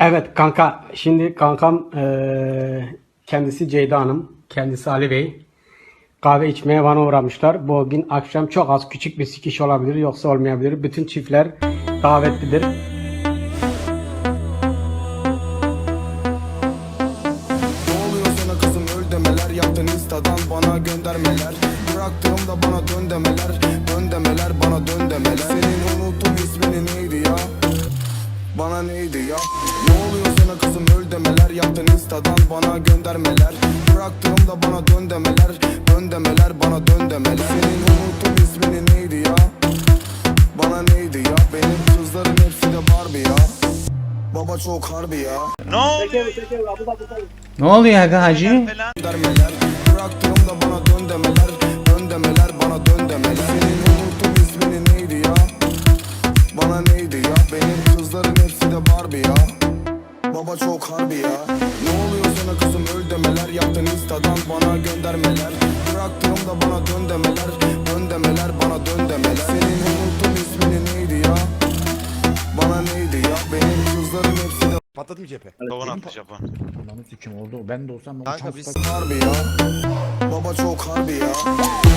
Evet kanka. Şimdi kankam eee, kendisi Ceyda Hanım kendisi Ali Bey. Kahve içmeye bana uğramışlar. Bugün akşam çok az küçük bir sikiş olabilir yoksa olmayabilir. Bütün çiftler davetlidir. Bana göndermeler. Bıraktığımda bana dön demeler. Dön demeler bana dön demeler. Senin Bana neydi ya? Ne oluyor sana kızım? Öl demeler Yaptın instadan bana göndermeler. Bıraktığımda bana dön demeler Dön demeler bana dön demeler. Senin unuttum ismini neydi ya? Bana neydi ya? Benim kızların hepsi de Barbie ya. Baba çok harbi ya. Ne oluyor? Ne oluyor aga hacı? Bıraktığımda bana Neydi ya Benim kızların hepsi de Barbie ya. Baba çok harbi ya. Ne oluyor sana kızım öl demeler. Yaptın instadan bana göndermeler. Bıraktığımda bana dön demeler. Dön demeler bana dön demeler. Senin unuttum ismini neydi ya? Bana neydi ya? Benim kızların hepsi de Patladım cephe. Tavan attı Japon. Ananı sikim oldu. Ben de olsam Kanka biz harbi ya. Baba çok harbi ya